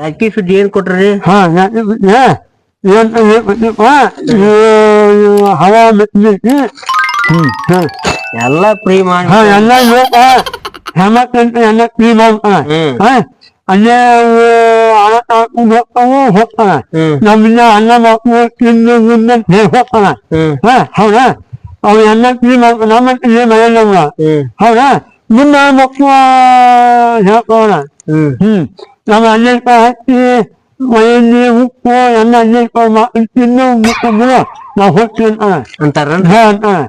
ಅಕ್ಕಿ ಸುದ್ದಿ ಏನ್ ಕೊಟ್ರಿ? ಹಾ ಹವಾ ಮಿಟ್ಟಿ ಹ್ಮ್ ಎಲ್ಲಾ ಫ್ರೀ ಮಾಡಿ ಹಾ ಎಲ್ಲ ಬೇಕು ಹೆಮಕ್ಕಂತ ಎಲ್ಲ ಫ್ರೀ ಮಾಡ್ತಾನೆ ಹಾ. ಅಲ್ಲೇ ಹಣ ತಾಕೊಂಡು ಹೋಗ್ತಾನ ನಮ್ಮನ್ನ ಅನ್ನ ಮಕ್ಕಳು ತಿಂದು ಮುಂದೆ ಹೋಗ್ತಾನೆ ಹಾ ಹೌದಾ? ಅವ್ರು ಎಲ್ಲ ಫ್ರೀ ಮಾಡ್ಕೊಂಡು ನಮ್ಮ ಮನೆಯಲ್ಲ ಹ್ಮ್. ಹೌದಾ? ಮುಂದೆ ಮಕ್ಕಳು ಹೇಳ್ಕೋಣ ಹ್ಮ್. ಹ್ಮ್ ನಮ್ಮ ಅನ್ನ ಹಾಕಿ ಮನೆಯಲ್ಲಿ ಉಪ್ಪು ಎಲ್ಲ ಅನ್ನ ಮಾಡಿ ತಿನ್ನು ಮುಕ್ಕು ಬಿಡು ನಾವು ಹೋಗ್ತೀವಿ ಅಂತಾನೆ ಅಂತಾರ ಹಾ ಅಂತಾನೆ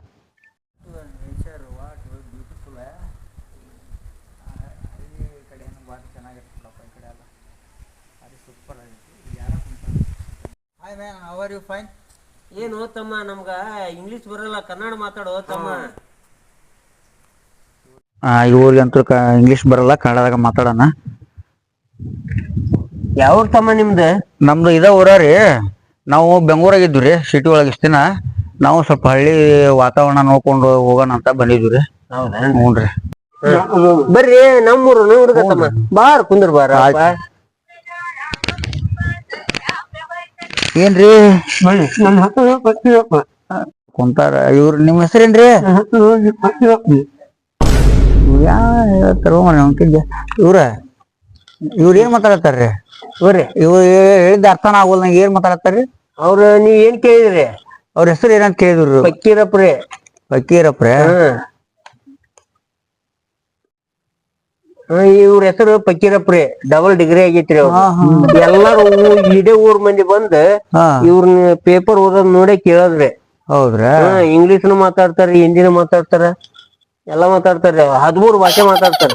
hi man how are you fine ಏನು ತಮ್ಮ ನಮ್ಗ ಇಂಗ್ಲಿಷ್ ಬರಲ್ಲ ಕನ್ನಡ ಮಾತಾಡೋ ತಮ್ಮ. ಇವ್ರಿಗಂತೂ ಕ ಇಂಗ್ಲೀಷ್ ಬರಲ್ಲ ಕನ್ನಡದಾಗ ಮಾತಾಡೋಣ. ಯಾವ ತಮ್ಮ ನಿಮ್ದ? ನಮ್ದು ಇದ ಊರ ರೀ. ನಾವು ಬೆಂಗಳೂರಾಗ ಇದ್ವಿ ರೀ ಸಿಟಿ ಒಳಗೆ ಇಷ್ಟ ದಿನ. ನಾವು ಸ್ವಲ್ಪ ಹಳ್ಳಿ ವಾತಾವರಣ ನೋಡ್ಕೊಂಡು ಹೋಗೋಣ ಅಂತ ಬಂದಿದ್ವಿ ರೀ. ಹೌದಾ? ಹ್ಞೂ ರೀ. ಬರ್ರಿ ನಮ್ಮೂರು ಹುಡುಗ ತಮ್ಮ. ಬಾರ್ ಕುಂದ್ರ ಬಾರ ಏನ್ರಿ ಬನ್ನಿ ನನ್ನ ಹತ್ತಿರ ಬರ್ತೀವಪ್ಪ ಕುಂತಾರ. ಇವ್ರ ನಿಮ್ಮ ಹೆಸರೇನ್ರಿ ನನ್ನ ಹತ್ತಿರ ಹೋಗಿ ಬರ್ತೀವಪ್ಪ ಯಾ ಹೇಳ್ತಾರೋ ಮನೆ ಇವ್ರ? ಇವ್ರ ಏನ್ ಮಾತಾಡತ್ತಾರ್ರಿ? ಬರ್ರಿ ಇವ್ರು ಹೇಳಿದ ಅರ್ಥನ ಆಗೋಲ್ಲ ನಂಗೆ ಏನ್ ಮಾತಾಡತ್ತಾರ್ರಿ? ಅವ್ರ ನೀವ್ ಏನ್ ಕೇಳಿದ್ರಿ? ಅವ್ರ ಹೆಸರು ಏನಂತ ಕೇಳಿದ್ರು ಪಕ್ಕೀರಪ್ರಿ ಫಕೀರಪ್ರೆ. ಹ್ಮ್ ಇವ್ರ ಹೆಸರು ಪಕ್ಕೀರಪ್ರಿ ಡಬಲ್ ಡಿಗ್ರಿ ಆಗೈತ್ರಿ ಅವ್ರು. ಎಲ್ಲಾರು ಇಡೇ ಊರ್ ಮಂದಿ ಬಂದ್ ಇವ್ರ ಇವ್ರನ್ನ ಪೇಪರ್ ಓದೋದ್ ನೋಡೇ ಕೇಳದ್ರಿ. ಹೌದ್ರಾ? ಇಂಗ್ಲಿಷ್ನು ಮಾತಾಡ್ತಾರ ಹಿಂದಿನೂ ಮಾತಾಡ್ತಾರ ಎಲ್ಲಾ ಮಾತಾಡ್ತಾರ ಹದಿಮೂರು ಭಾಷೆ ಮಾತಾಡ್ತಾರ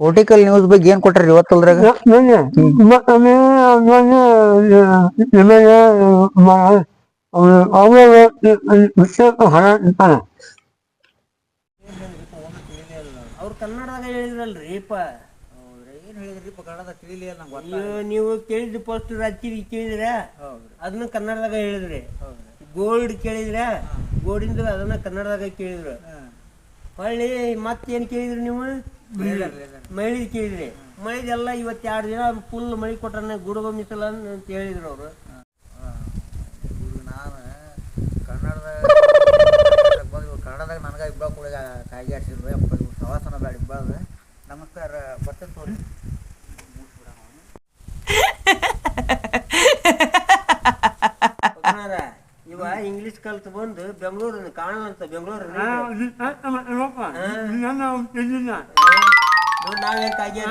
ಓಟಿಕಲ್ ನ್ಯೂಸ್ ಬಗ್ಗೆ ಏನ್ ಕೊಟ್ಟಾರಿ ಇವತ್ತಲ್ದ್ರಾಗ ನಿಮಗೆ ವಿಷಯ ಹಣ ಅಂತಾನೆ ಅವ್ರ ಕನ್ನಡದಾಗ ಹೇಳಿದ್ರಲ್ರಿಪ್ಪ ಏನ್ ಹೇಳಿದ್ರಿಪ್ಪ ಕನ್ನಡದ ತಿಳಿಲಿಲ್ಲ ನಂಗೆ ಅಯ್ಯೋ ನೀವು ಕೇಳಿದ ಫಸ್ಟ್ ರಾತ್ರಿ ಕೇಳಿದ್ರ? ಅದನ್ನ ಕನ್ನಡದಾಗ ಹೇಳಿದ್ರಿ. ಗೋಲ್ಡ್ ಕೇಳಿದ್ರ? ಗೋಲ್ಡಿಂದ ಅದನ್ನ ಕನ್ನಡದಾಗ ಕೇಳಿದ್ರು. ಹೊಳ್ಳಿ ಮತ್ತೇನ್ ಕೇಳಿದ್ರಿ ನೀವು? ಮಳಿ ಕೇಳಿದ್ರಿ. ಮಳಿದೆಲ್ಲ ಇವತ್ತು ಎರಡು ದಿನ ಫುಲ್ ಮಳಿ ಕೊಟ್ರೆ ಗುಡುಗ ಮಿಸಲ ಅಂತ ಹೇಳಿದ್ರು ಅವರು. ನಾನು ಕನ್ನಡದ ಕನ್ನಡದಾಗ ನನಗೆ ಇಬ್ಬ ಕೂಡ ಕಾಯ್ಗೆ ಇವ್ರು ಸವಾಸನ ಬೇಡ ಇಬ್ಬಾಗ ನಮಸ್ಕಾರ ಬರ್ತೇನೆ ತೋರಿ ಇಂಗ್ಲಿಷ್ ಕಲ್ತ್ ಬಂದು ಬೆಂಗಳೂರಿನ ಕಾಣಲಂತ ಬೆಂಗಳೂರು ನಾವೇನ್ ಕಾಗಿ